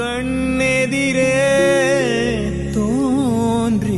கண்ணெதிரே தோன்றினாள்.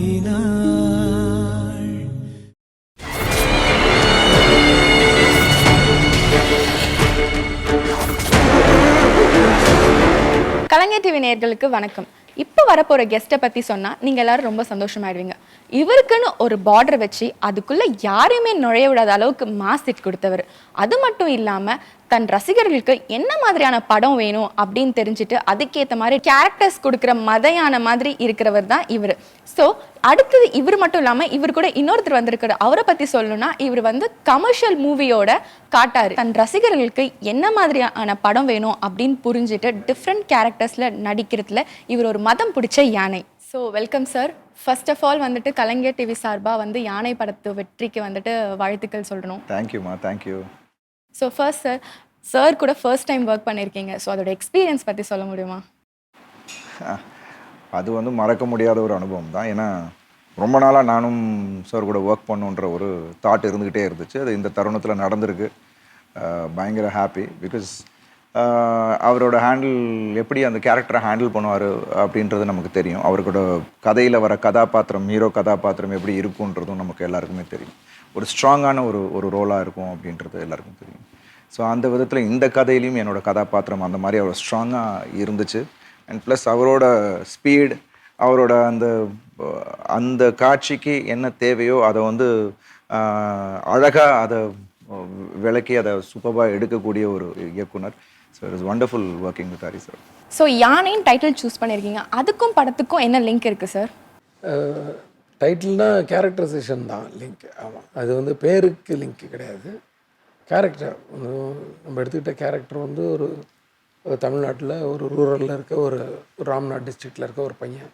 கலைஞர் டிவி நேர்களுக்கு வணக்கம். இப்போ வரப்போகிற கெஸ்ட்டை பற்றி சொன்னால் நீங்கள் எல்லாரும் ரொம்ப சந்தோஷமாயிடுவீங்க. இவருக்குன்னு ஒரு பார்டர் வச்சு அதுக்குள்ளே யாரையுமே நுழைய விடாத அளவுக்கு மாசிட் கொடுத்தவர். அது மட்டும் இல்லாமல் தன் ரசிகர்களுக்கு என்ன மாதிரியான படம் வேணும் அப்படின்னு தெரிஞ்சுட்டு அதுக்கேற்ற மாதிரி கேரக்டர்ஸ் கொடுக்குற மதையான மாதிரி இருக்கிறவர் தான் இவர். ஸோ அடுத்தது இவர் மட்டும் இல்லாமல் இவர் கூட இன்னொருத்தர் வந்திருக்காரு. அவரை பற்றி சொல்லணும்னா இவர் வந்து கமர்ஷியல் மூவியோட காட்டாரு. தன் ரசிகர்களுக்கு என்ன மாதிரியான படம் வேணும் அப்படின்னு புரிஞ்சுட்டு டிஃப்ரெண்ட் கேரக்டர்ஸில் நடிக்கிறதுல இவர் ஒரு மதம் பிடிச்ச யானை. So welcome sir first of all வந்துட்டு கலைஞர் டிவி சார்பாக வந்து யானை படத்து வெற்றிக்கு வந்துட்டு வாழ்த்துக்கள் சொல்லணும். தேங்க்யூமா thank you so first sir sir கூட ஃபர்ஸ்ட் டைம் ஒர்க் பண்ணியிருக்கீங்க ஸோ அதோட எக்ஸ்பீரியன்ஸ் பற்றி சொல்ல முடியுமா? அது வந்து மறக்க முடியாத ஒரு அனுபவம் தான். ஏன்னா ரொம்ப நாளாக நானும் சார் கூட ஒர்க் பண்ணுன்ற ஒரு தாட் இருந்துக்கிட்டே இருந்துச்சு. அது இந்த தருணத்தில் நடந்திருக்கு. பயங்கர ஹாப்பி பிகாஸ் அவரோட ஹேண்டில் எப்படி அந்த கேரக்டரை ஹேண்டில் பண்ணுவார் அப்படின்றது நமக்கு தெரியும். அவரோட கதையில் வர கதாபாத்திரம் ஹீரோ கதாபாத்திரம் எப்படி இருக்குன்றதும் நமக்கு எல்லாருக்குமே தெரியும். ஒரு ஸ்ட்ராங்கான ஒரு ஒரு ரோலாக இருக்கும் அப்படின்றது எல்லாருக்கும் தெரியும். ஸோ அந்த விதத்தில் இந்த கதையிலையும் என்னோட கதாபாத்திரம் அந்த மாதிரி அவ்வளோ ஸ்ட்ராங்காக இருந்துச்சு. அண்ட் ப்ளஸ் அவரோட ஸ்பீட் அவரோட அந்த அந்த காட்சிக்கு என்ன தேவையோ அதை வந்து அழகாக அதை விளக்கி அதை சூப்பராக எடுக்கக்கூடிய ஒரு இயக்குனர். So it is wonderful working with Hari sir so யானைன்னு title choose பண்ணியிருக்கீங்க அதுக்கும் படத்துக்கும் என்ன லிங்க் இருக்கு சார் டைட்டில்னா கேரக்டரைசேஷன் தான் லிங்க் ஆமாம் அது வந்து பேருக்கு லிங்க் கிடையாது. கேரக்டர் நம்ம எடுத்துக்கிட்ட கேரக்டர் வந்து ஒரு தமிழ்நாட்டில் ஒரு ரூரலில் இருக்க ஒரு ராம்நாட் ராம்நாத் டிஸ்ட்ரிக்டில் இருக்க ஒரு பையன்.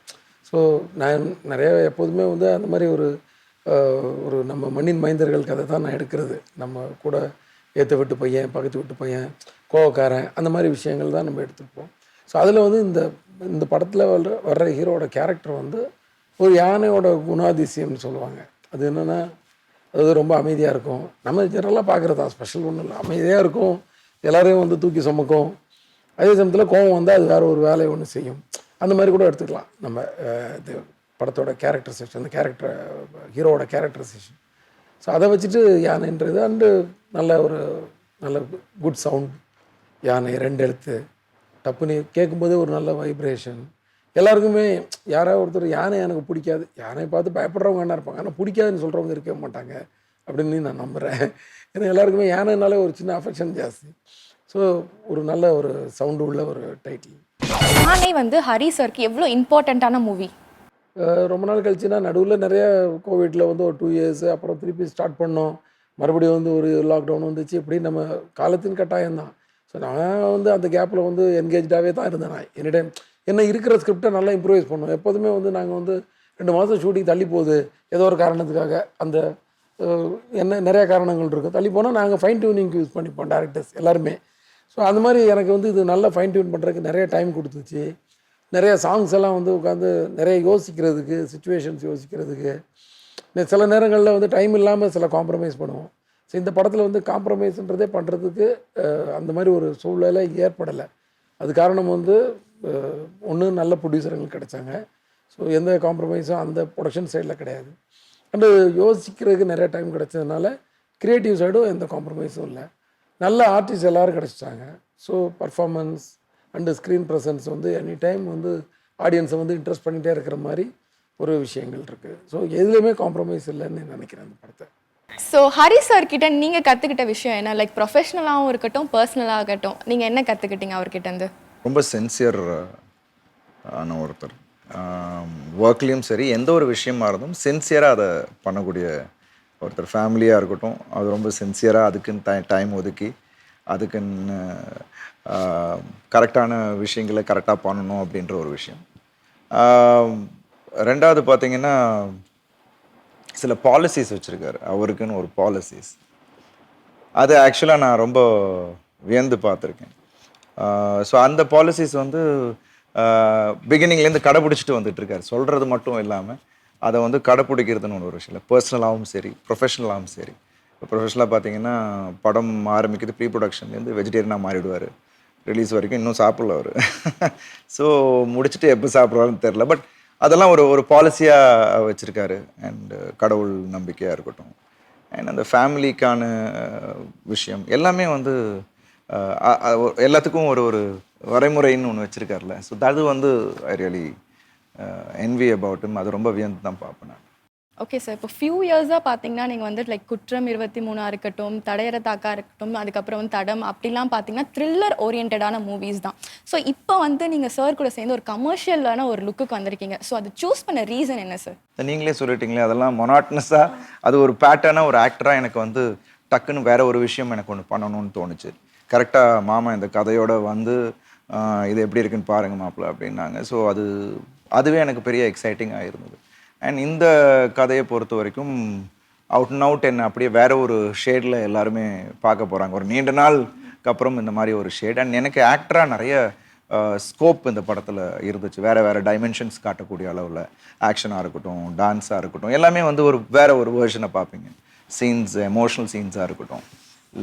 ஸோ நான் நிறைய எப்போதுமே வந்து அந்த மாதிரி ஒரு ஒரு நம்ம மண்ணின் மைந்தர்கள் கதை தான் நான் எடுக்கிறது. நம்ம கூட ஏற்ற விட்டு பையன் பக்கத்து விட்டு பையன் கோவக்காரன் அந்த மாதிரி விஷயங்கள் தான் நம்ம எடுத்துப்போம் ஸோ அதில் வந்து இந்த இந்த படத்தில் வர்ற வர்ற ஹீரோட கேரக்டர் வந்து ஒரு யானையோட குணாதிசயம்னு சொல்லுவாங்க. அது என்னென்னா அது ரொம்ப அமைதியாக இருக்கும். நம்ம ஜெனரலாக பார்க்குறது தான் ஸ்பெஷல் ஒன்றும் இல்லை. அமைதியாக இருக்கும். எல்லாரையும் வந்து தூக்கி சுமக்கும். அதே சமயத்தில் கோவம் வந்தால் அது வேறு ஒரு வேலையை ஒன்று செய்யும். அந்த மாதிரி கூட எடுத்துக்கலாம். நம்ம இது படத்தோட கேரக்டரைசேஷன் அந்த கேரக்டர் ஹீரோவோட கேரக்டரைசேஷன் ஸோ அதை வச்சுட்டு யானைன்றது அண்டு நல்ல ஒரு நல்ல குட் சவுண்ட் யானை ரெண்டு எழுத்து. டப்புன்னு கேட்கும்போதே ஒரு நல்ல வைப்ரேஷன் எல்லாருக்குமே யாராவது ஒருத்தர் யானை எனக்கு பிடிக்காது. யானையை பார்த்து பயப்படுறவங்க என்ன இருப்பாங்க? ஆனால் பிடிக்காதுன்னு சொல்கிறவங்க இருக்கவே மாட்டாங்க அப்படின்னு நான் நம்புகிறேன் ஏன்னா எல்லாருக்குமே யானைனாலே ஒரு சின்ன அஃபெக்ஷன் ஜாஸ்தி. ஸோ ஒரு நல்ல ஒரு சவுண்டு உள்ள ஒரு டைட்டில் யானை வந்து ஹரி சார்க்கு எவ்வளோ இம்பார்ட்டண்ட்டான மூவி ரொம்ப நாள் கழிச்சுன்னா நடுவில் நிறைய கோவிட்டில் வந்து ஒரு டூ இயர்ஸ் அப்புறம் திருப்பி ஸ்டார்ட் பண்ணோம். மறுபடியும் வந்து ஒரு லாக்டவுன் வந்துச்சு. இப்படி நம்ம காலத்தின் கட்டாயம் தான் ஸோ நான் வந்து அந்த கேப்பில் வந்து என்கேஜாகவே தான் இருந்தேன் நான். எனி டைம் என்ன இருக்கிற ஸ்கிரிப்டை நல்லா இம்ப்ரூவைஸ் பண்ணுவோம் எப்போதுமே வந்து நாங்கள் வந்து ரெண்டு மாதம் ஷூட்டிங் தள்ளி போகுது. ஏதோ ஒரு காரணத்துக்காக அந்த என்ன நிறைய காரணங்கள் இருக்கும் தள்ளி போனால் நாங்கள் ஃபைன் டியூனிங்க்கு யூஸ் பண்ணிப்போம் டேரக்டர்ஸ் எல்லாருமே. ஸோ அந்த மாதிரி எனக்கு வந்து இது நல்லா ஃபைன் டியூன் பண்ணுறதுக்கு நிறைய டைம் கொடுத்துச்சு. நிறைய சாங்ஸ் எல்லாம் வந்து உட்காந்து நிறைய யோசிக்கிறதுக்கு சுச்சுவேஷன்ஸ் யோசிக்கிறதுக்கு. சில நேரங்களில் வந்து டைம் இல்லாமல் சில காம்ப்ரமைஸ் பண்ணுவோம். ஸோ இந்த படத்தில் வந்து காம்ப்ரமைஸ்ன்றதே பண்ணுறதுக்கு அந்த மாதிரி ஒரு சூழ்நிலை ஏற்படலை. அது காரணம் வந்து ஒன்று நல்ல ப்ரொடியூசருங்கள் கிடைச்சாங்க. ஸோ எந்த காம்ப்ரமைஸும் அந்த ப்ரொடக்ஷன் சைடில் கிடையாது. அண்டு யோசிக்கிறதுக்கு நிறைய டைம் கிடைச்சதுனால க்ரியேட்டிவ் சைடும் எந்த காம்ப்ரமைஸும் இல்லை. நல்ல ஆர்டிஸ்ட் எல்லோரும் கிடச்சிட்டாங்க. So performance and screen presence வந்து எனி டைம் வந்து ஆடியன்ஸை வந்து இன்ட்ரெஸ்ட் பண்ணிகிட்டே இருக்கிற மாதிரி ஒரு விஷயங்கள் இருக்குது ஸோ எதுலேயுமே காம்ப்ரமைஸ் இல்லைன்னு நினைக்கிறேன் அந்த படத்தை. ஸோ ஹரி சார் கிட்ட நீங்கள் கற்றுக்கிட்ட விஷயம் என்ன? லைக் ப்ரொஃபஷனலாகவும் இருக்கட்டும் பர்சனலாகட்டும் இருக்கட்டும். நீங்கள் என்ன கற்றுக்கிட்டீங்க அவர்கிட்ட இருந்து? ரொம்ப சின்சியர் ஆன ஒருத்தர். ஒர்க்லேயும் சரி எந்த ஒரு விஷயமா இருந்தும் சின்சியராக அதை பண்ணக்கூடிய ஒருத்தர். ஃபேமிலியாக இருக்கட்டும் அது ரொம்ப சின்சியராக அதுக்குன்னு டை டைம் ஒதுக்கி அதுக்குன்னு கரெக்டான விஷயங்களை கரெக்டாக பண்ணணும் அப்படின்ற ஒரு விஷயம். ரெண்டாவது பார்த்தீங்கன்னா சில பாலிசிஸ் வச்சுருக்காரு. அவருக்குன்னு ஒரு பாலிசிஸ் அது ஆக்சுவலாக நான் ரொம்ப வியந்து பார்த்துருக்கேன். ஸோ அந்த பாலிசிஸ் வந்து பிகினிங்லேருந்து கடைப்பிடிச்சிட்டு வந்துட்டு இருக்காரு. சொல்கிறது மட்டும் இல்லாமல் அதை வந்து கடைப்பிடிக்கிறதுன்னு ஒன்று ஒரு விஷயம் பர்சனலாகவும் சரி ப்ரொஃபஷனலாகவும் சரி. இப்போ ப்ரொஃபஷனலாக பார்த்தீங்கன்னா படம் ஆரம்பிக்கிறது ப்ரீ ப்ரொடக்ஷன்லேருந்து வெஜிடேரியனாக மாறிடுவார். ரிலீஸ் வரைக்கும் இன்னும் சாப்பிடல அவர். ஸோ முடிச்சுட்டு எப்போ சாப்பிட்றாருன்னு தெரில பட் அதெல்லாம் ஒரு ஒரு பாலிசியாக வச்சுருக்காரு. அண்ட் கடவுள் நம்பிக்கையாக இருக்கட்டும். அண்ட் அந்த ஃபேமிலிக்கான விஷயம் எல்லாமே வந்து எல்லாத்துக்கும் ஒரு ஒரு வரைமுறைன்னு ஒன்று வச்சுருக்காருல ஸோ அது வந்து ஐ ரியலி என்வி அபவுட்டும் அது ரொம்ப வியந்து தான் பார்ப்பேன் நான். ஓகே சார் இப்போ ஃபியூ இயர்ஸாக பார்த்தீங்கன்னா நீங்கள் வந்து லைக் குற்றம் இருபத்தி மூணா இருக்கட்டும் தடையற தாக்கா இருக்கட்டும் அதுக்கப்புறம் வந்து தடம் அப்படிலாம் பார்த்தீங்கன்னா த்ரில்லர் ஓரியன்டான மூவிஸ் தான். ஸோ இப்போ வந்து நீங்கள் சார் கூட சேர்ந்து ஒரு கமர்ஷியலான ஒரு லுக்குக்கு வந்திருக்கீங்க. ஸோ அது சூஸ் பண்ண ரீசன் என்ன சார் நீங்களே சொல்லிட்டீங்களே அதெல்லாம் மொனாட்னஸாக அது ஒரு பேட்டர்னாக ஒரு ஆக்டராக எனக்கு வந்து டக்குன்னு வேற ஒரு விஷயம் எனக்கு ஒன்று பண்ணணும்னு தோணுச்சு. கரெக்டாக மாமா இந்த கதையோட வந்து இது எப்படி இருக்குன்னு பாருங்க மாப்பிள்ள அப்படின்னாங்க. ஸோ அது அதுவே எனக்கு பெரிய எக்ஸைட்டிங்காக இருந்தது. அண்ட் இந்த கதையை பொறுத்த வரைக்கும் அவுட் அண்ட் அவுட் என்ன அப்படியே வேற ஒரு ஷேடில் எல்லாருமே பார்க்க போகிறாங்க ஒரு நீண்ட நாளுக்கு அப்புறம் இந்த மாதிரி ஒரு ஷேட் அண்ட் எனக்கு ஆக்டராக நிறைய ஸ்கோப் இந்த படத்தில் இருந்துச்சு. வேறு வேறு டைமென்ஷன்ஸ் காட்டக்கூடிய அளவில். ஆக்ஷனாக இருக்கட்டும் டான்ஸாக இருக்கட்டும் எல்லாமே வந்து ஒரு வேற ஒரு வேர்ஷனை பார்ப்பீங்க. சீன்ஸ் எமோஷ்னல் சீன்ஸாக இருக்கட்டும்.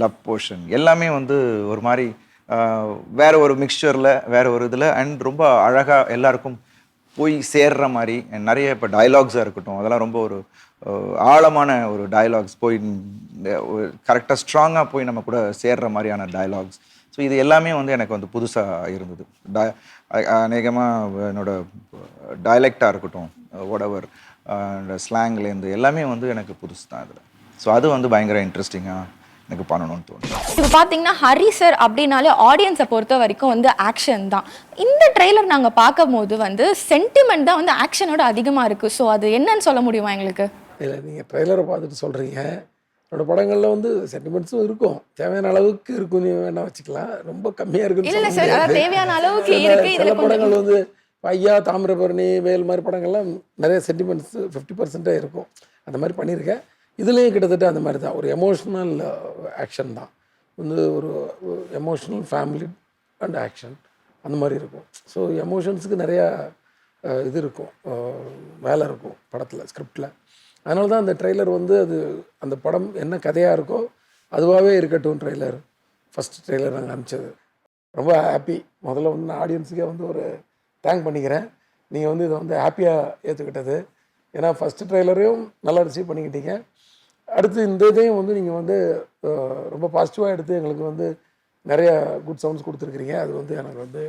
லவ் போர்ஷன் எல்லாமே வந்து ஒரு மாதிரி வேற ஒரு மிக்சரில் வேற ஒரு இதில் அண்ட் ரொம்ப அழகாக எல்லாருக்கும் போய் சேர்ற மாதிரி நிறைய இப்போ டயலாக்ஸாக இருக்கட்டும் அதெல்லாம் ரொம்ப ஒரு ஆழமான ஒரு டயலாக்ஸ் போய் கரெக்டாக ஸ்ட்ராங்காக போய் நம்ம கூட சேர்ற மாதிரியான டயலாக்ஸ் ஸோ இது எல்லாமே வந்து எனக்கு வந்து புதுசாக இருந்தது. ட அநேகமாக என்னோடய டயலெக்டாக இருக்கட்டும் ஒடவர் ஸ்லாங்லேருந்து எல்லாமே வந்து எனக்கு புதுசு தான் இதில். ஸோ அது வந்து பயங்கர இன்ட்ரெஸ்டிங்காக எனக்கு பண்ணணும்னு தோணுது. இப்போ பார்த்தீங்கன்னா ஹரி சார் அப்படின்னாலே ஆடியன்ஸை பொறுத்த வரைக்கும் வந்து ஆக்ஷன் தான். இந்த ட்ரெய்லர் நாங்கள் பார்க்கும்போது வந்து சென்டிமெண்ட் தான் வந்து ஆக்ஷனோட அதிகமாக இருக்குது ஸோ அது என்னன்னு சொல்ல முடியுமா எங்களுக்கு? இல்லை நீங்கள் ட்ரெய்லரை பார்த்துட்டு சொல்கிறீங்க என்னோட படங்களில் வந்து சென்டிமெண்ட்ஸும் இருக்கும். தேவையான அளவுக்கு இருக்குன்னு வேணா வச்சுக்கலாம். ரொம்ப கம்மியாக இருக்குன்னு தேவையான அளவுக்கு சில- படங்கள் வந்து ஐயா தாமிரபரணி வேல் மாதிரி படங்கள்லாம் நிறைய சென்டிமெண்ட்ஸ் ஃபிஃப்டி பர்சன்ட்டாக இருக்கும். அந்த மாதிரி பண்ணியிருக்கேன். இதுலேயும் கிட்டத்தட்ட அந்த மாதிரி தான். ஒரு எமோஷ்னல் ஆக்ஷன் uh, தான். வந்து ஒரு எமோஷ்னல் ஃபேமிலி அண்ட் ஆக்ஷன் அந்த மாதிரி இருக்கும். ஸோ எமோஷன்ஸுக்கு நிறையா uh, இது இருக்கும். Uh, வேலை இருக்கும் படத்தில் ஸ்கிரிப்டில் அதனால தான் அந்த ட்ரெய்லர் வந்து அது அந்த படம் என்ன கதையாக இருக்கோ அதுவாகவே இருக்கட்டும் ட்ரெய்லர் ஃபஸ்ட் ட்ரெய்லர் நாங்கள் அனுப்பிச்சது ரொம்ப ஹாப்பி முதல்ல வந்து நான் ஆடியன்ஸுக்கே வந்து ஒரு தேங்க் பண்ணிக்கிறேன். நீங்கள் வந்து இதை வந்து ஹாப்பியாக ஏற்றுக்கிட்டது ஏன்னா ஃபஸ்ட்டு ட்ரெய்லரையும் நல்லா ரிசீவ் பண்ணிக்கிட்டீங்க. அடுத்து இந்த இதையும் வந்து நீங்கள் வந்து ரொம்ப பாசிட்டிவாக எடுத்து எங்களுக்கு வந்து நிறைய குட் சவுண்ட்ஸ் கொடுத்துருக்குறீங்க. அது வந்து எனக்கு வந்து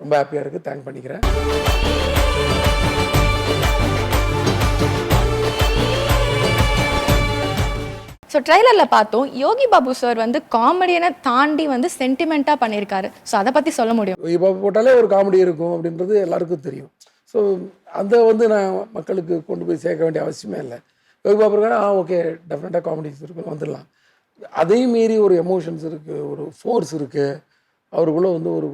ரொம்ப ஹாப்பியாக இருக்குது தேங்க் பண்ணிக்கிறேன். ஸோ ட்ரைலரில் பார்த்தோம் யோகி பாபு சார் வந்து காமெடியனை தாண்டி வந்து சென்டிமெண்ட்டாக பண்ணியிருக்காரு. ஸோ அதை பற்றி சொல்ல முடியும். இப்போ போட்டாலே ஒரு காமெடி இருக்கும் அப்படின்றது எல்லாருக்கும் தெரியும். ஸோ அதை வந்து நான் மக்களுக்கு கொண்டு போய் சேர்க்க வேண்டிய அவசியமே இல்லை. யோகி பாபு ஆ ஓகே டெஃபினட்டாக காமெடிஸ் இருக்கு வந்துடலாம். அதையும் மீறி ஒரு எமோஷன்ஸ் இருக்குது ஒரு ஃபோர்ஸ் இருக்குது அவருக்குள்ளே வந்து ஒரு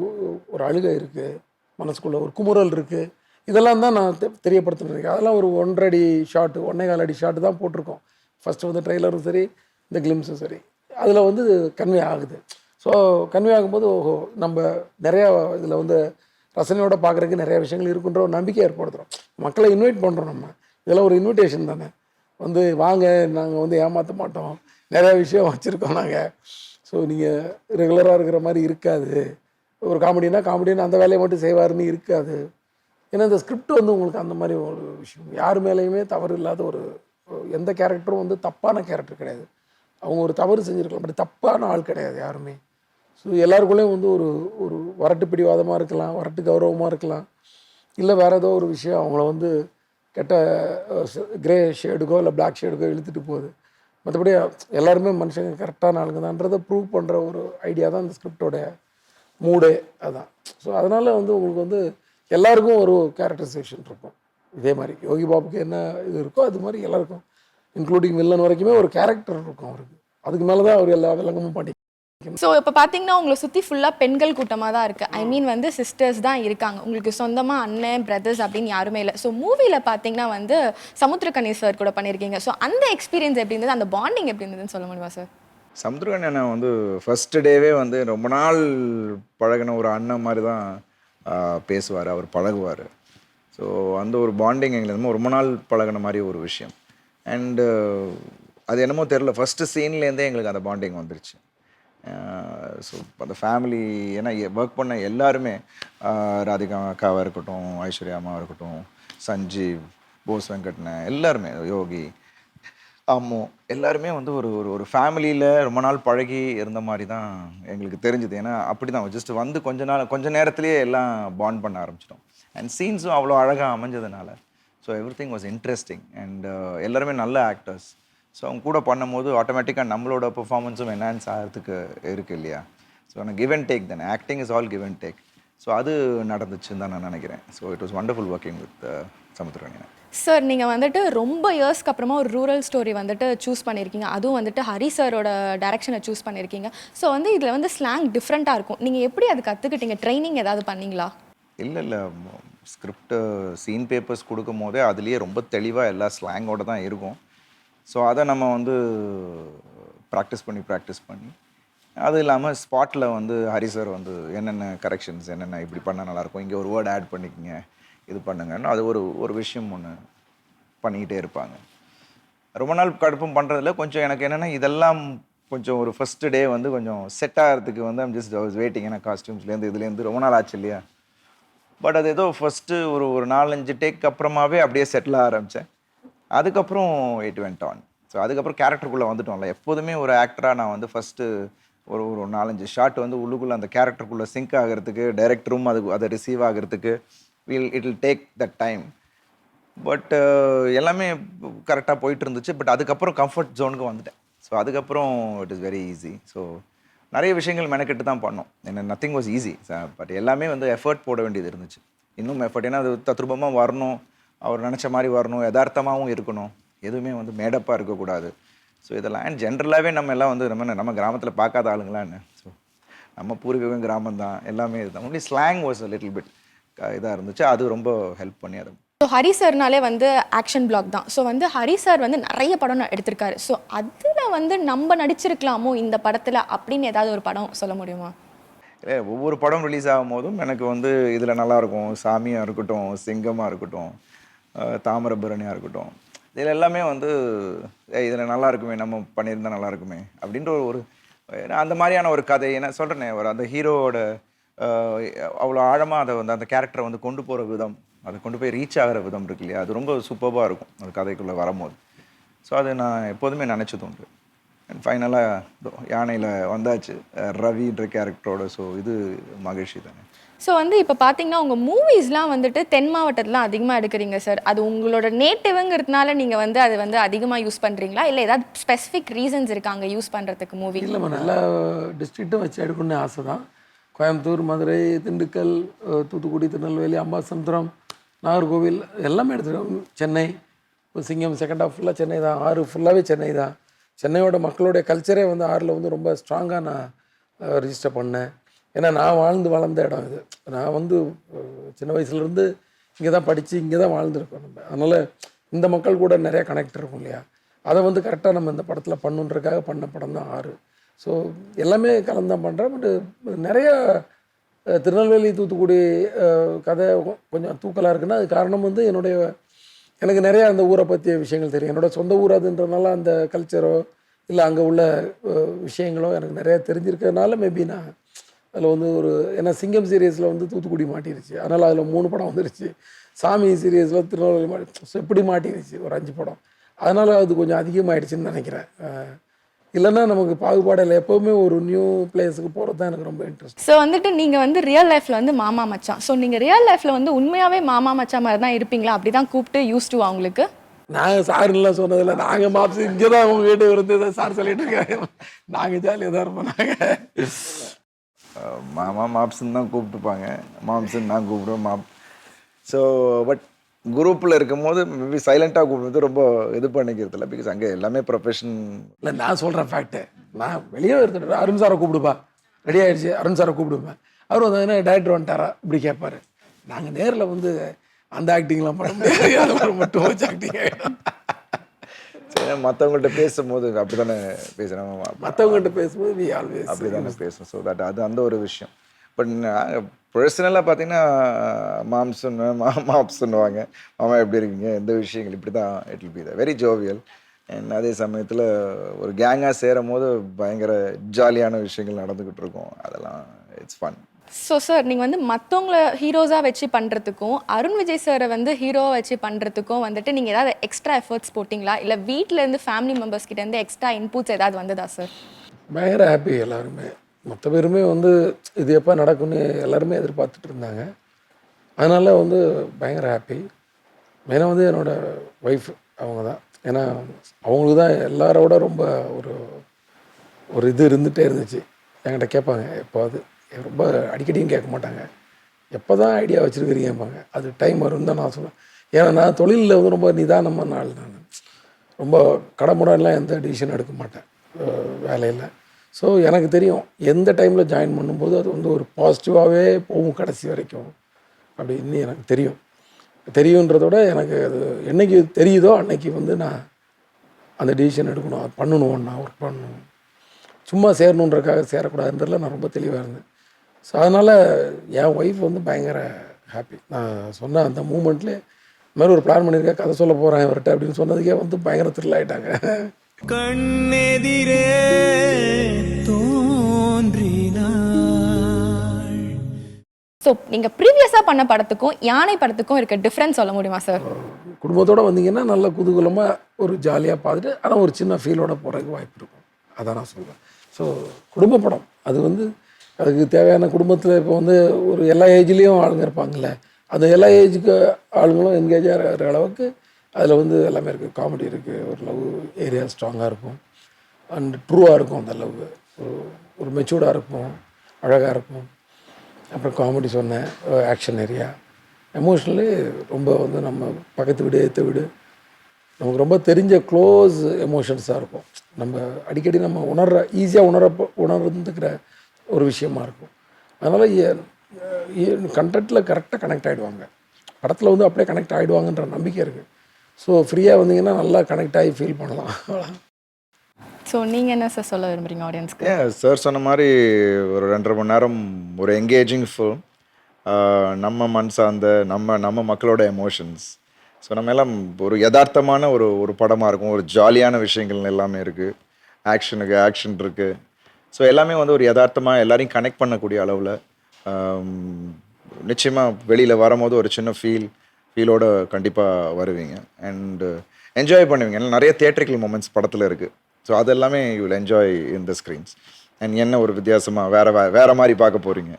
ஒரு அழுகை இருக்குது மனசுக்குள்ளே ஒரு குமுறல் இருக்குது இதெல்லாம் தான் நான் தெ- இருக்கேன். அதெல்லாம் ஒரு ஒன்றரை அடி ஷாட்டு ஒன்றே கால் அடி ஷாட்டு தான் போட்டிருக்கோம். ஃபஸ்ட்டு வந்து ட்ரெய்லரும் சரி இந்த கிளிம்ஸும் சரி. அதில் வந்து கன்வே ஆகுது. ஸோ கன்வே ஆகும்போது ஓஹோ நம்ம நிறையா இதில் வந்து ரசனையோட பார்க்குறதுக்கு நிறைய விஷயங்கள் இருக்குன்ற ஒரு நம்பிக்கை ஏற்படுத்துகிறோம் மக்களை இன்வைட் பண்ணுறோம் நம்ம. இதெல்லாம் ஒரு இன்விடேஷன் தானே. வந்து வாங்க நாங்கள் வந்து ஏமாற்ற மாட்டோம். நிறையா விஷயம் வச்சுருக்கோம் நாங்கள் ஸோ நீங்கள் ரெகுலராக இருக்கிற மாதிரி இருக்காது. ஒரு காமெடினா காமெடினா அந்த வேலையை மட்டும் செய்வாருன்னு இருக்காது. ஏன்னா இந்த ஸ்கிரிப்ட் வந்து உங்களுக்கு அந்த மாதிரி ஒரு விஷயம். யார் மேலேயுமே தவறு இல்லாத ஒரு எந்த கேரக்டரும் வந்து தப்பான கேரக்டர் கிடையாது. அவங்க ஒரு தவறு செஞ்சுருக்கலாம் பட் தப்பான ஆள் கிடையாது யாருமே. ஸோ எல்லாருக்குள்ளேயும் வந்து ஒரு ஒரு வரட்டு பிடிவாதமாக இருக்கலாம் வரட்டு கௌரவமாக இருக்கலாம். இல்லை வேறு ஏதோ ஒரு விஷயம் அவங்கள வந்து கெட்ட கிரே ஷேடுக்கோ இல்லை பிளாக் ஷேடுக்கோ இழுத்துட்டு போகுது. மற்றபடி எல்லாருமே மனுஷங்க கரெக்டான ஆளுங்க தான்றதை ப்ரூவ் பண்ணுற ஒரு ஐடியா தான் இந்த ஸ்கிரிப்டோட மூடே அதுதான் ஸோ அதனால் வந்து உங்களுக்கு வந்து எல்லாருக்கும் ஒரு கேரக்டரைசேஷன் இருக்கும். இதே மாதிரி யோகி பாபுக்கு என்ன இது இருக்கோ அது மாதிரி எல்லாருக்கும் இன்க்ளூடிங் வில்லன் வரைக்குமே ஒரு கேரக்டர் இருக்கும் அவருக்கு. அதுக்கு மேலே தான் அவர் எல்லா விலங்கமும் பண்ணி ஸோ இப்போ பார்த்தீங்கன்னா உங்களை சுற்றி ஃபுல்லாக பெண்கள் கூட்டமாக தான் இருக்குது ஐ மீன் வந்து சிஸ்டர்ஸ் தான் இருக்காங்க. உங்களுக்கு சொந்தமாக அண்ணன் பிரதர்ஸ் அப்படின்னு யாருமே இல்லை. ஸோ மூவியில் பார்த்தீங்கன்னா வந்து சமுத்திரக்கணி சார் கூட பண்ணியிருக்கீங்க ஸோ அந்த எக்ஸ்பீரியன்ஸ் எப்படி இருந்தது? அந்த பாண்டிங் எப்படி இருந்ததுன்னு சொல்ல முடியுமா சார் சமுத்திரகன் அண்ணன் வந்து ஃபர்ஸ்ட் டேவே வந்து ரொம்ப நாள் பழகின ஒரு அண்ணன் மாதிரி தான் பேசுவார். அவர் பழகுவார். ஸோ அந்த ஒரு பாண்டிங் எங்களுக்கு என்னமோ ரொம்ப நாள் பழகின மாதிரி ஒரு விஷயம். அண்டு அது என்னமோ தெரில ஃபஸ்ட்டு சீன்லேருந்தே எங்களுக்கு அந்த பாண்டிங் வந்துருச்சு. ஸோ அந்த ஃபேமிலி ஏன்னா ஒர்க் பண்ண எல்லாருமே ராதிகா அக்காவாக இருக்கட்டும் ஐஸ்வர்யா அம்மாவாக இருக்கட்டும் சஞ்சீவ் போஸ் வெங்கட்ன எல்லாருமே யோகி அம்மு எல்லாருமே வந்து ஒரு ஒரு ஒரு ஃபேமிலியில் ரொம்ப நாள் பழகி இருந்த மாதிரி தான் எங்களுக்கு தெரிஞ்சுது. ஏன்னா அப்படி தான் ஜஸ்ட் வந்து கொஞ்ச நாள் கொஞ்ச நேரத்திலேயே எல்லாம் பாண்ட் பண்ண ஆரம்பிச்சிட்டோம். அண்ட் சீன்ஸும் அவ்வளோ அழகாக அமைஞ்சதுனால so everything was interesting and எல்லாருமே நல்ல ஆக்டர்ஸ் ஸோ அவங்க கூட பண்ணும்போது ஆட்டோமேட்டிக்காக நம்மளோட பெர்ஃபார்மன்ஸும் என்ஹான்ஸ் ஆகிறதுக்கு இருக்குது இல்லையா? ஸோ நான் கிவ் அண்ட் டேக் தானே. Acting is all give and take so அது நடந்துச்சுன்னு தான் நான் நினைக்கிறேன். So it was wonderful working with Samuthirakaniyan sir நீங்கள் வந்துட்டு ரொம்ப இயர்ஸ்க்கு அப்புறமா ஒரு ரூரல் ஸ்டோரி வந்துட்டு சூஸ் பண்ணியிருக்கீங்க அதுவும் வந்துட்டு ஹரி சாரோட டைரக்ஷனை சூஸ் பண்ணியிருக்கீங்க ஸோ வந்து இதில் வந்து ஸ்லாங் டிஃப்ரெண்ட்டாக இருக்கும். நீங்கள் எப்படி அது கற்றுக்கிட்டீங்க ட்ரைனிங் ஏதாவது பண்ணீங்களா? இல்லை இல்லை. ஸ்கிரிப்ட் சீன் பேப்பர்ஸ் கொடுக்கும் போதே அதுலேயே ரொம்ப தெளிவாக எல்லா ஸ்லாங்கோட தான் இருக்கும். ஸோ அதை நம்ம வந்து ப்ராக்டிஸ் பண்ணி ப்ராக்டிஸ் பண்ணி அது இல்லாமல் ஸ்பாட்டில் வந்து ஹரி சார் வந்து என்னென்ன கரெக்ஷன்ஸ் என்னென்ன இப்படி பண்ணால் நல்லாயிருக்கும் இங்கே ஒரு வேர்டு ஆட் பண்ணிக்கங்க இது பண்ணுங்கன்னு அது ஒரு ஒரு விஷயம் ஒன்று பண்ணிக்கிட்டே இருப்பாங்க. ரொம்ப நாள் கடுப்பும் பண்ணுறதுல கொஞ்சம் எனக்கு என்னென்னா இதெல்லாம் கொஞ்சம் ஒரு ஃபஸ்ட்டு டே வந்து கொஞ்சம் செட் ஆகிறதுக்கு வந்து ஐம் ஜஸ்ட் வாஸ் வெயிட்டிங் ஏன்னா காஸ்டியூம்ஸ்லேருந்து இதுலேருந்து ரொம்ப நாள் ஆச்சு இல்லையா? பட் அது ஏதோ ஃபஸ்ட்டு ஒரு ஒரு நாலஞ்சு டேக் அப்புறமாவே அப்படியே செட்டில் ஆரம்பித்தேன் அதுக்கப்புறம் இட் வெண்ட் ஆன் ஸோ அதுக்கப்புறம் கேரக்டருக்குள்ளே வந்துட்டோம்ல. எப்போதுமே ஒரு ஆக்டராக நான் வந்து ஃபஸ்ட்டு ஒரு ஒரு நாலஞ்சு ஷாட் வந்து உள்ளுக்குள்ளே அந்த கேரக்டருக்குள்ளே சிங்க் ஆகிறதுக்கு டைரக்டரும் அது அதை ரிசீவ் ஆகிறதுக்கு will it will take that time but எல்லாமே கரெக்டாக போயிட்டு இருந்துச்சு. பட் அதுக்கப்புறம் கம்ஃபர்ட் ஜோனுக்கு வந்துட்டேன். ஸோ அதுக்கப்புறம் it is very easy so நிறைய விஷயங்கள் மெனக்கெட்டு தான் பண்ணோம். என்ன நத்திங் வாஸ் ஈஸி பட் எல்லாமே வந்து எஃபர்ட் போட வேண்டியது இருந்துச்சு. இன்னும் எஃபர்ட் ஏன்னா அது தத்ரூபமாக வரணும். அவர் நினச்ச மாதிரி வரணும் யதார்த்தமாகவும் இருக்கணும். எதுவுமே வந்து மேடப்பாக இருக்கக்கூடாது. ஸோ இதெல்லாம் அண்ட் ஜென்ரலாகவே நம்ம எல்லாம் வந்து நம்ம நம்ம கிராமத்தில் பார்க்காத ஆளுங்களா என்ன? ஸோ நம்ம பூர்வீகம் கிராமம் தான். எல்லாமே இதுதான் only slang was little bit இதாக இருந்துச்சு. அது ரொம்ப ஹெல்ப் பண்ணி அதை. ஸோ ஹரி சார்னாலே வந்து ஆக்ஷன் பிளாக் தான். ஸோ வந்து ஹரி சார் வந்து நிறைய படம் எடுத்திருக்காரு. ஸோ அதில் வந்து நம்ம நடிச்சிருக்கலாமோ இந்த படத்தில் அப்படின்னு ஏதாவது ஒரு படம் சொல்ல முடியுமா? இல்லை ஒவ்வொரு படம் ரிலீஸ் ஆகும் போதும் எனக்கு வந்து இதில் நல்லாயிருக்கும் சாமியாக இருக்கட்டும் சிங்கமாக இருக்கட்டும். தாமிரபரணியாக இருக்கட்டும். இதில் எல்லாமே வந்து இதில் நல்லா இருக்குமே நம்ம பண்ணியிருந்தால் நல்லா இருக்குமே அப்படின்ற ஒரு ஒரு அந்த மாதிரியான ஒரு கதை. என்ன சொல்கிறேனே ஒரு அந்த ஹீரோவோட அவ்வளோ ஆழமாக அதை வந்து அந்த கேரக்டரை வந்து கொண்டு போகிற விதம் அதை கொண்டு போய் ரீச் ஆகிற விதம் இருக்கு இல்லையா? அது ரொம்ப சூப்பராக இருக்கும் அந்த கதைக்குள்ளே வரும்போது. ஸோ அது நான் எப்போதுமே நினச்சது உண்டு. அண்ட் ஃபைனலாக யானையில் வந்தாச்சு ரவின்ற கேரக்டரோட ஸோ இது மகிழ்ச்சி தானே. ஸோ வந்து இப்போ பார்த்தீங்கன்னா உங்கள் மூவிஸ்லாம் வந்துட்டு தென் மாவட்டத்தில் அதிகமாக எடுக்கிறீங்க சார் அது உங்களோட நேட்டிவ்ங்கிறதுனால நீங்கள் வந்து அது வந்து அதிகமாக யூஸ் பண்ணுறீங்களா இல்லை ஏதாவது ஸ்பெசிஃபிக் ரீசன்ஸ் இருக்காங்க யூஸ் பண்ணுறதுக்கு மூவி இல்லை எல்லா டிஸ்ட்ரிக்ட்டும் வச்சு எடுக்கணும்னு ஆசை தான். கோயம்புத்தூர் மதுரை திண்டுக்கல் தூத்துக்குடி திருநெல்வேலி அம்பாசமுத்திரம் நாகர்கோவில் எல்லாமே எடுத்துருக்கோம். சென்னை இப்போ சிங்கம் செகண்ட் ஹாஃப் ஃபுல்லாக சென்னை தான். ஆறு ஃபுல்லாகவே சென்னை தான். சென்னையோட மக்களுடைய கல்ச்சரே வந்து ஆறில் வந்து ரொம்ப ஸ்ட்ராங்காக நான் ரிஜிஸ்டர் பண்ணேன். ஏன்னா நான் வாழ்ந்து வளர்ந்த இடம் இது. நான் வந்து சின்ன வயசுலேருந்து இங்கே தான் படித்து இங்கே தான் வாழ்ந்துருக்கோம் நம்ம. அதனால் இந்த மக்கள் கூட நிறையா கனெக்ட் இருக்கும் இல்லையா? அதை வந்து கரெக்டாக நம்ம இந்த படத்தில் பண்ணுன்றக்காக பண்ண படம் தான் ஆறு. ஸோ எல்லாமே கலந்து தான் பண்ணுறேன் பட் நிறையா திருநெல்வேலி தூத்துக்குடி கதை கொஞ்சம் தூக்கலாக இருக்குன்னா அது காரணம் வந்து என்னுடைய எனக்கு நிறையா அந்த ஊரை பற்றிய விஷயங்கள் தெரியும். என்னோடய சொந்த ஊர் அதுன்றதுனால அந்த கல்ச்சரோ இல்லை அங்கே உள்ள விஷயங்களோ எனக்கு நிறையா தெரிஞ்சிருக்கிறதுனால மேபி நான் அதில் வந்து ஒரு ஏன்னா சிங்கம் சீரியஸில் வந்து தூத்துக்குடி மாட்டிருச்சு. அதனால் அதில் மூணு படம் வந்துருச்சு. சாமி சீரியஸில் திருநெல்வேலி மாட்டி ஸோ இப்படி மாட்டிருச்சு ஒரு அஞ்சு படம். அதனால் அது கொஞ்சம் அதிகமாகிடுச்சுன்னு நினைக்கிறேன். இல்லைன்னா நமக்கு பாகுபாடு இல்லை. எப்போவுமே ஒரு நியூ பிளேஸுக்கு போகிறது தான் எனக்கு ரொம்ப இன்ட்ரெஸ்ட் ஸோ வந்துட்டு நீங்கள் வந்து ரியல் லைஃப்பில் வந்து மாமா மச்சான். ஸோ நீங்கள் ரியல் லைஃப்பில் வந்து உண்மையாகவே மாமா மச்சான் மாதிரி தான் இருப்பீங்களா? அப்படி தான் கூப்பிட்டு யூஸ் டு அவங்களுக்கு நாங்கள் சாருலாம் சொன்னதில்ல. நாங்கள் மாப்ஸ் இங்கே தான் உங்கள் வீட்டு இருந்து சார் சொல்லிட்டு இருக்காங்க. நாங்கள் ஜாலியாக தான் இருப்போம் நாங்கள் மாமா மாப்ஸ்ன்னு தான் கூப்பிட்டுப்பாங்க. மாம்ஸ்ன்னு நான் கூப்பிடுவேன் மாப். ஸோ பட் குரூப்பில் இருக்கும்போது மேபி சைலண்ட்டாக கூப்பிடுறது ரொம்ப இது பண்ணிக்கிறது இல்லை பிகாஸ் அங்கே எல்லாமே ப்ரொஃபஷன் இல்லை நான் சொல்கிறேன் ஃபேக்ட்டு நான் வெளியே எடுத்துட்டு அருண் சாரை கூப்பிடுப்பா. ரெடி ஆகிடுச்சு அருண் சாரை கூப்பிடுவேன் அவர் வந்து என்ன டேரக்டர் வந்துட்டாரா? இப்படி கேட்பாரு. நாங்கள் நேரில் வந்து அந்த ஆக்டிங்லாம் பண்ண முடியாது. மட்டும் வச்சு ஆக்டிங் ஆகிடும் சரி மற்றவங்கள்ட்ட பேசும்போது அப்படி தானே பேசுகிறேன் மற்றவங்ககிட்ட பேசும்போது வி ஆல்வேஸ் அப்படி தானே பேசும் ஸோ தட் அது அந்த ஒரு விஷயம். பட் பர்சனலாக பார்த்தீங்கன்னா மாம்ஸ்ன்னு மா மாப்ஸ்ன்னுவாங்க மாமா எப்படி இருக்கீங்க? இந்த விஷயங்கள்? இப்படி தான் it will be the very jovial and அதே சமயத்தில் ஒரு கேங்காக சேரும் போது பயங்கர ஜாலியான விஷயங்கள் நடந்துக்கிட்டு இருக்கும். அதெல்லாம் இட்ஸ் ஃபன் ஸோ சார் நீங்கள் வந்து மற்றவங்கள ஹீரோஸாக வச்சு பண்ணுறதுக்கும் அருண் விஜய் சாரை வந்து ஹீரோவாக வச்சு பண்ணுறதுக்கும் வந்துட்டு நீங்கள் ஏதாவது எக்ஸ்ட்ரா எஃபர்ட்ஸ் போட்டிங்களா? இல்லை வீட்டிலேருந்து ஃபேமிலி மெம்பர்ஸ் கிட்டேருந்து எக்ஸ்ட்ரா இன்புட்ஸ் ஏதாவது வந்ததா சார் பயங்கர ஹாப்பி எல்லாருமே. மற்ற பேருமே வந்து இது எப்போ நடக்கும்னு எல்லாருமே எதிர்பார்த்துட்டு இருந்தாங்க. அதனால் வந்து பயங்கர ஹாப்பி மெயினாக வந்து என்னோடய ஒய்ஃப் அவங்க தான் ஏன்னா அவங்களுக்கு தான் எல்லாரோட ரொம்ப ஒரு ஒரு இது இருந்துகிட்டே இருந்துச்சு. என்கிட்ட கேட்பாங்க எப்போது ரொம்ப அடிக்கடியும் கேட்க மாட்டாங்க. எப்போ தான் ஐடியா வச்சுருக்கிறீங்கப்பாங்க அது டைம் வரும் தான் நான் சொல்லுவேன் ஏன்னா நான் தொழிலில் வந்து ரொம்ப நிதானமான ஆள் நான். ரொம்ப கடமுடன்லாம் எந்த டிசிஷன் எடுக்க மாட்டேன். வேலையில். ஸோ எனக்கு தெரியும் எந்த டைமில் ஜாயின் பண்ணும்போது அது வந்து ஒரு பாசிட்டிவாகவே போகும் கடைசி வரைக்கும். அப்படின்னு எனக்கு தெரியும். தெரியுன்றத விட எனக்கு அது என்னைக்கு தெரியுதோ அன்னைக்கு வந்து நான் அந்த டிசிஷன் எடுக்கணும். அது பண்ணணும் நான் ஒர்க் பண்ணணும். சும்மா சேரணுன்றக்காக சேரக்கூடாதுன்றதுல நான் ரொம்ப தெளிவாக இருந்தேன். ஸோ அதனால் என் ஒய்ஃப் வந்து பயங்கர ஹாப்பி நான் சொன்ன அந்த மூமெண்ட்லேயே இந்த மாதிரி ஒரு பிளான் பண்ணியிருக்கேன் கதை சொல்ல போகிறேன் இவர்கிட்ட அப்படின்னு சொன்னதுக்கே வந்து பயங்கர த்ரில் ஆகிட்டாங்க கண்ணெதிரே ஸோ நீங்கள் ப்ரீவியஸாக பண்ண படத்துக்கும் யானை படத்துக்கும் இருக்க டிஃப்ரென்ஸ் சொல்ல முடியுமா சார் குடும்பத்தோடு வந்தீங்கன்னா நல்ல குதூகலமாக ஒரு ஜாலியாக பார்த்துட்டு ஆனால் ஒரு சின்ன ஃபீலோட போகிறதுக்கு வாய்ப்பு இருக்கும். அதான் நான் சொல்கிறேன் ஸோ குடும்ப படம். அது வந்து அதுக்கு தேவையான குடும்பத்தில் இப்போ வந்து ஒரு எல்லா ஏஜ்லேயும் ஆளுங்க இருப்பாங்கல்ல. அந்த எல்லா ஏஜுக்கு ஆளுங்களும் என்கேஜ் ஆகிற அளவுக்கு அதில் வந்து எல்லாமே இருக்குது காமெடி இருக்குது ஒரு லவ் ஏரியா ஸ்ட்ராங்காக இருக்கும். அண்ட் ட்ரூவாக இருக்கும் அந்த லவ் ஒரு ஒரு மெச்சூர்டாக இருக்கும் அழகாக இருக்கும். அப்புறம் காமெடி சொன்னேன் ஆக்ஷன் ஏரியா எமோஷ்னலி ரொம்ப வந்து நம்ம பக்கத்து வீடு ஏற்ற வீடு நமக்கு ரொம்ப தெரிஞ்ச க்ளோஸ் எமோஷன்ஸாக இருக்கும். நம்ம அடிக்கடி நம்ம உணர்ற ஈஸியாக உணர உணர்ந்துக்கிற ஒரு விஷயமா இருக்கும். அதனால் கண்டென்ட்டில் கரெக்டாக கனெக்ட் ஆகிடுவாங்க படத்தில் வந்து அப்படியே கனெக்ட் ஆகிடுவாங்கன்ற நம்பிக்கை இருக்குது ஸோ ஃப்ரீயாக வந்தீங்கன்னா நல்லா கனெக்ட் ஆகி ஃபீல் பண்ணலாம். ஸோ நீங்கள் என்ன சார் சொல்ல விரும்புறீங்க ஆடியன்ஸ்க்கு சார் சொன்ன மாதிரி ஒரு ரெண்டரை மணி நேரம் ஒரு என்கேஜிங் ஃபில்ம் நம்ம மண் சார்ந்த நம்ம நம்ம மக்களோட எமோஷன்ஸ் ஸோ நம்ம எல்லாம் ஒரு யதார்த்தமான ஒரு ஒரு படமாக இருக்கும். ஒரு ஜாலியான விஷயங்கள் எல்லாமே இருக்குது ஆக்ஷனுக்கு ஆக்ஷன் இருக்குது ஸோ எல்லாமே வந்து ஒரு யதார்த்தமாக எல்லாரையும் கனெக்ட் பண்ணக்கூடிய அளவில் நிச்சயமாக வெளியில் வரும்போது ஒரு சின்ன ஃபீல் ஃபீலோட கண்டிப்பாக வருவீங்க. அண்டு என்ஜாய் பண்ணுவீங்க. ஏன்னா நிறைய தேட்டரிக்கல் மூமெண்ட்ஸ் படத்தில் இருக்குது ஸோ அது எல்லாமே you will enjoy in the screens and என்ன ஒரு வித்தியாசமாக வேறு வே வேறு மாதிரி பார்க்க போகிறீங்க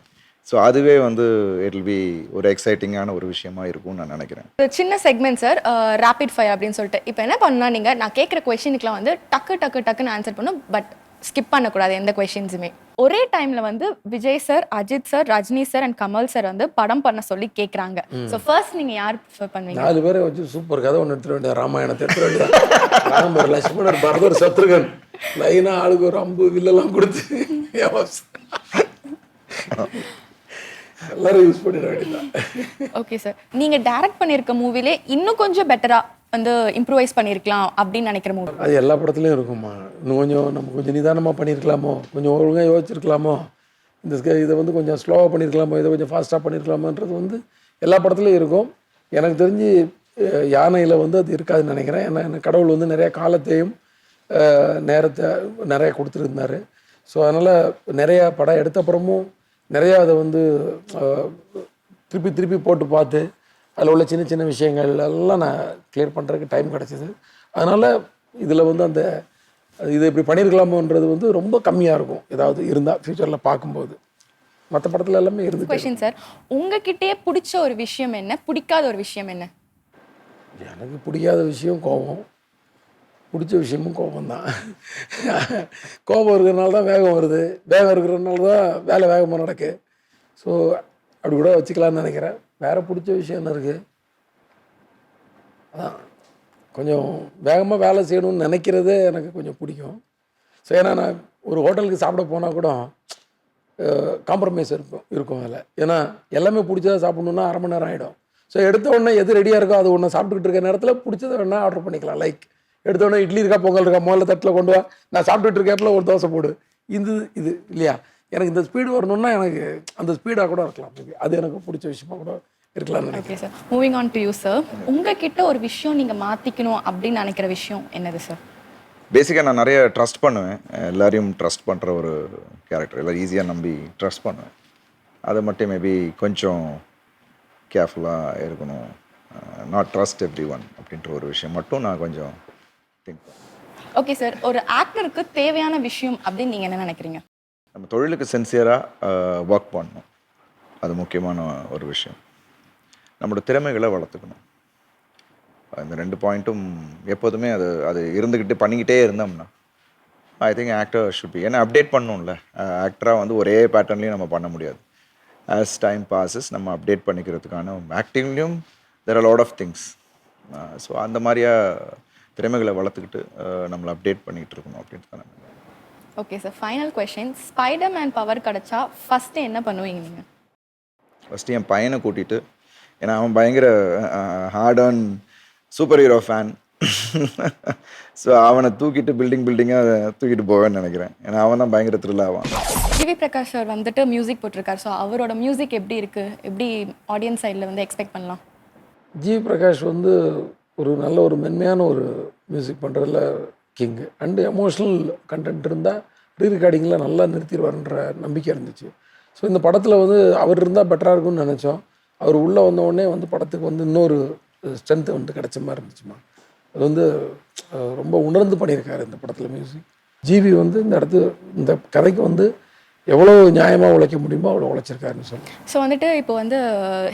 ஸோ அதுவே வந்து இட் வில் பி ஒரு எக்ஸைட்டிங்கான ஒரு விஷயமா இருக்கும்னு நான் நினைக்கிறேன். சின்ன செக்மெண்ட் சார் ரேபிட் ஃபயர் அப்படின்னு சொல்லிட்டு. இப்போ என்ன பண்ணா நீங்கள் நான் கேட்குற கொஷினுக்குலாம் வந்து டக்கு டக்கு டக்குன்னு ஆன்சர் பண்ணும். பட் ஸ்கிப் பண்ணக்கூடாது எந்த கொஷின்ஸுமே ஒரே டைம்ல வந்து Vijay sir Ajith sir Rajini sir and Kamal sir வந்து படம் பண்ண சொல்லி கேட்குறாங்க ஸோ ஃபர்ஸ்ட் நீங்கள் யார் ப்ரிஃபர் பண்ணுவீங்க? நாலு பேரை வச்சு சூப்பர் கதை ஒன்று எடுத்துட வேண்டியது ராமாயணத்தை எடுத்துட வேண்டியது. ராமர் லட்சுமணர் பரதர் சத்ருகன். லைனாக ஆளுக்கு ஒரு அம்பு வில்லெல்லாம் கொடுத்து. எல்லாரும் யூஸ் பண்ணிட ஓகே சார் நீங்கள் டைரக்ட் பண்ணியிருக்க மூவிலே இன்னும் கொஞ்சம் பெட்டராக வந்து இம்ப்ரூவைஸ் பண்ணியிருக்கலாம் அப்படின்னு நினைக்கிற மூவி அது எல்லா படத்துலையும் இருக்கும்மா. இன்னும் கொஞ்சம் நம்ம கொஞ்சம் நிதானமாக பண்ணியிருக்கலாமோ கொஞ்சம் ஒழுங்காக யோசிச்சிருக்கலாமோ? இந்த இதை வந்து கொஞ்சம் ஸ்லோவாக பண்ணியிருக்கலாமோ இதை கொஞ்சம் ஃபாஸ்ட்டாக பண்ணியிருக்கலாமோன்றது வந்து எல்லா படத்துலையும் இருக்கும். எனக்கு தெரிஞ்சு யானையில் வந்து அது இருக்காதுன்னு நினைக்கிறேன். ஏன்னா கடவுள் வந்து நிறைய காலத்தையும் நேரத்தை நிறைய கொடுத்துருந்தாரு. ஸோ அதனால் நிறையா படம் எடுத்த அப்புறமும் நிறையா அதை வந்து திருப்பி திருப்பி போட்டு பார்த்து அதில் உள்ள சின்ன சின்ன விஷயங்கள் எல்லாம் நான் கிளியர் பண்ணுறதுக்கு டைம் கிடச்சிது. அதனால் இதில் வந்து அந்த இது இப்படி பண்ணியிருக்கலாமோன்றது வந்து ரொம்ப கம்மியாக இருக்கும். ஏதாவது இருந்தால் ஃப்யூச்சரில் பார்க்கும்போது. மற்ற படத்தில் எல்லாமே இருந்து கொஷின் சார் உங்ககிட்டயே பிடிச்ச ஒரு விஷயம் என்ன? பிடிக்காத ஒரு விஷயம் என்ன? எனக்கு பிடிக்காத விஷயம் கோபம். பிடிச்ச விஷயமும் கோபம் தான் கோபம் இருக்கிறனால தான் வேகம் வருது. வேகம் இருக்கிறனால தான் வேலை வேகமாக நடக்கு. ஸோ அப்படி கூட வச்சுக்கலாம்னு நினைக்கிறேன். வேறு பிடிச்ச விஷயம் என்ன இருக்குது அதான். கொஞ்சம் வேகமாக வேலை செய்யணும்னு நினைக்கிறதே எனக்கு கொஞ்சம் பிடிக்கும். ஸோ ஏன்னா நான் ஒரு ஹோட்டலுக்கு சாப்பிட போனால் கூட காம்ப்ரமைஸ் இருக்கும் இருக்கும் அதில். ஏன்னா எல்லாமே பிடிச்சதா சாப்பிடணுன்னா அரை மணி நேரம் ஆகிடும் ஸோ எடுத்த உடனே எது ரெடியாக இருக்கோ அது ஒன்று சாப்பிட்டுக்கிட்டு இருக்க நேரத்தில் பிடிச்சதை வேணால் ஆர்டர் பண்ணிக்கலாம். லைக் எடுத்த உடனே இட்லி இருக்கா பொங்கல் இருக்கா முதல்ல தட்டில் கொண்டு வா. நான் சாப்பிட்டுட்டு இருக்க ஒரு தோசை போடு. இது இது இல்லையா? எனக்கு இந்த ஸ்பீடு வரணுன்னா எனக்கு அந்த ஸ்பீடாக கூட இருக்கலாம். அது எனக்கு பிடிச்ச விஷயமா கூட நினைக்கிறேன். Okay sir moving on to you sir உங்ககிட்ட ஒரு விஷயம் நீங்கள் மாற்றிக்கணும் அப்படின்னு நினைக்கிற விஷயம் என்னது சார் பேசிக்காக நான் நிறைய ட்ரஸ்ட் பண்ணுவேன். எல்லாரையும் ட்ரஸ்ட் பண்ணுற ஒரு கேரக்டர் எல்லோரும் ஈஸியாக நம்பி ட்ரஸ்ட் பண்ணுவேன். அதை மட்டும் மேபி கொஞ்சம் கேர்ஃபுல்லாக இருக்கணும். நாட் ட்ரஸ்ட் எவ்ரி ஒன் அப்படின்ற ஒரு விஷயம் மட்டும் நான் கொஞ்சம் திங்க் ஓகே சார் ஒரு ஆக்டருக்கு தேவையான விஷயம் அப்படின்னு நீங்கள் என்ன நினைக்கிறீங்க? நம்ம தொழிலுக்கு சின்சியராக ஒர்க் பண்ணணும். அது முக்கியமான ஒரு விஷயம். நம்மளோட திறமைகளை வளர்த்துக்கணும். இந்த ரெண்டு பாயிண்ட்டும் எப்போதுமே அது அது இருந்துக்கிட்டு பண்ணிக்கிட்டே இருந்தோம்னா I think actor should be ஏன்னா அப்டேட் பண்ணணும்ல ஆக்டராக வந்து ஒரே பேட்டர்ன்லேயும் நம்ம பண்ண முடியாது. ஆஸ் டைம் பாசஸ் நம்ம அப்டேட் பண்ணிக்கிறதுக்கான ஆக்டிங்லேயும் there are lot of things so அந்த மாதிரியா திறமைகளை வளர்த்துக்கிட்டு நம்மளை அப்டேட் பண்ணிகிட்டு இருக்கணும் அப்படின்ட்டு தான் okay sir final question Spider Man power கிடைச்சா ஃபஸ்ட்டு என்ன பண்ணுவீங்க நீங்கள் ஃபஸ்ட்டு என் பையனை கூட்டிகிட்டு ஏன்னா அவன் பயங்கர hardcore super hero fan so அவனை தூக்கிட்டு பில்டிங் பில்டிங்காக தூக்கிட்டு போவேன்னு நினைக்கிறேன். ஏன்னா அவன் தான் பயங்கர த்ரில் ஆவான். ஜிவி பிரகாஷ் சார் வந்துட்டு மியூசிக் போட்டிருக்காரு. ஸோ அவரோட மியூசிக் எப்படி இருக்குது எப்படி ஆடியன்ஸ் சைடில் வந்து எக்ஸ்பெக்ட் பண்ணலாம்? ஜி பிரகாஷ் வந்து ஒரு நல்ல ஒரு மென்மையான ஒரு மியூசிக் பண்ணுறதுல கிங்கு அண்டு எமோஷ்னல் கண்டென்ட் இருந்தால் ரீ ரெக்கார்டிங்கில் நல்லா நிறுத்திடுவார்ன்ற நம்பிக்கை இருந்துச்சு. ஸோ இந்த படத்தில் வந்து அவர் இருந்தால் பெட்டராக இருக்கும்னு நினச்சோம். அவர் உள்ளே வந்த உடனே வந்து படத்துக்கு வந்து இன்னொரு ஸ்ட்ரென்த்து வந்து கிடைச்ச மாதிரி இருந்துச்சுமா. அது வந்து ரொம்ப உணர்ந்து பண்ணியிருக்காரு இந்த படத்தில் மியூசிக் ஜிவி வந்து இந்த இடத்து இந்த கதைக்கு வந்து எவ்வளோ நியாயமாக உழைக்க முடியுமோ அவ்வளோ உழைச்சிருக்காருன்னு சொல்லி ஸோ வந்துட்டு இப்போ வந்து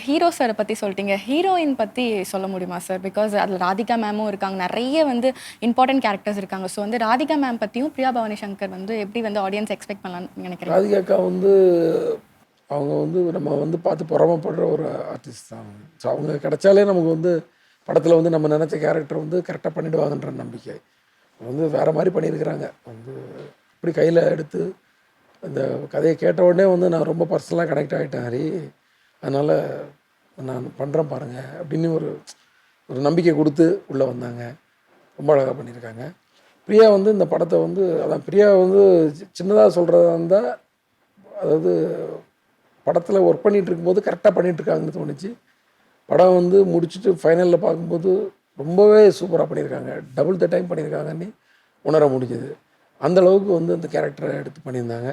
ஹீரோ சாரை பற்றி சொல்லிட்டீங்க. ஹீரோயின் பற்றி சொல்ல முடியுமா சார்? பிகாஸ் அதில் ராதிகா மேமும் இருக்காங்க. நிறைய வந்து இம்பார்ட்டன்ட் கேரக்டர்ஸ் இருக்காங்க. ஸோ வந்து ராதிகா மேம் பற்றியும் பிரியா பவானி சங்கர் வந்து எப்படி வந்து ஆடியன்ஸ் எக்ஸ்பெக்ட் பண்ணலாம்னு நினைக்கிறேன் ராதிகாக்கா வந்து அவங்க வந்து நம்ம வந்து பார்த்து புறமப்படுற ஒரு ஆர்டிஸ்ட் தான் அவங்க. ஸோ அவங்க கிடைச்சாலே நமக்கு வந்து படத்தில் வந்து நம்ம நினச்ச கேரக்டர் வந்து கரெக்டாக பண்ணிடுவாங்கன்ற நம்பிக்கை. வந்து வேறு மாதிரி பண்ணியிருக்கிறாங்க. வந்து இப்படி கையில் எடுத்து இந்த கதையை கேட்ட உடனே வந்து நான் ரொம்ப பர்சனலாக கனெக்ட் ஆகிட்டேன் ஹரி. அதனால் நான் பண்ணுறேன் பாருங்கள் அப்படின்னு ஒரு ஒரு நம்பிக்கை கொடுத்து உள்ளே வந்தாங்க. ரொம்ப அழகாக பண்ணியிருக்காங்க. பிரியா வந்து இந்த படத்தை வந்து அதான் பிரியா வந்து சின்னதாக சொல்கிறதா இருந்தால் அதாவது படத்தில் ஒர்க் பண்ணிகிட்டு இருக்கும்போது கரெக்டாக பண்ணிட்டு இருக்காங்கன்னு தோணுச்சு. படம் வந்து முடிச்சுட்டு ஃபைனலில் பார்க்கும்போது ரொம்பவே சூப்பராக பண்ணியிருக்காங்க. டபுள் த டைம் பண்ணியிருக்காங்கன்னு உணர முடிஞ்சது. அந்தளவுக்கு வந்து அந்த கேரக்டரை எடுத்து பண்ணியிருந்தாங்க.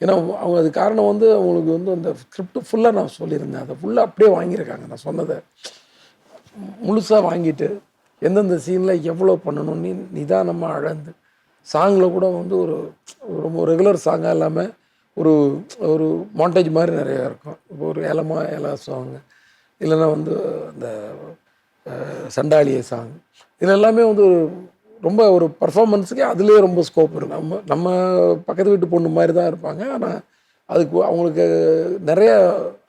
ஏன்னா அவங்க அது காரணம் வந்து அவங்களுக்கு வந்து அந்த ஸ்கிரிப்ட் ஃபுல்லாக நான் சொல்லியிருந்தேன். அதை ஃபுல்லாக அப்படியே வாங்கியிருக்காங்க. நான் சொன்னதை முழுசாக வாங்கிட்டு எந்தெந்த சீனில் எவ்வளோ பண்ணணும்னு நிதானமாக அழந்து சாங்கில் கூட வந்து ஒரு ரொம்ப ரெகுலர் சாங்காக இல்லாமல் ஒரு ஒரு மாண்டேஜ் மாதிரி நிறையா இருக்கும். இப்போ ஒரு ஏலமா ஏலா சாங் இல்லைன்னா வந்து அந்த சண்டாளிய சாங் இது எல்லாமே வந்து ஒரு ரொம்ப ஒரு பர்ஃபார்மன்ஸுக்கே அதுலேயே ரொம்ப ஸ்கோப் இருக்கு நம்ம நம்ம பக்கத்து வீட்டு பொண்ணு மாதிரி தான் இருப்பாங்க. ஆனால் அதுக்கு அவங்களுக்கு நிறைய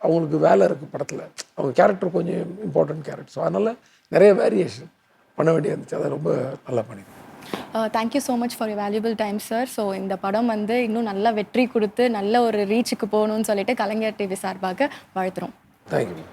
அவங்களுக்கு வேலை இருக்குது படத்தில். அவங்க கேரக்டர் கொஞ்சம் இம்பார்ட்டன்ட் கேரக்டர் ஸோ அதனால் நிறைய வேரியேஷன் பண்ண வேண்டியது இருந்துச்சு. அதை ரொம்ப நல்லா பண்ணியிருக்கேன் thank you so much for valuable time sir so இந்த படம் வந்து இன்னும் நல்ல வெற்றி கொடுத்து நல்ல ஒரு ரீச்சுக்கு போகணும்னு சொல்லிட்டு கலைஞர் டிவி சார்பாக வாழ்த்துறோம். தேங்க்யூ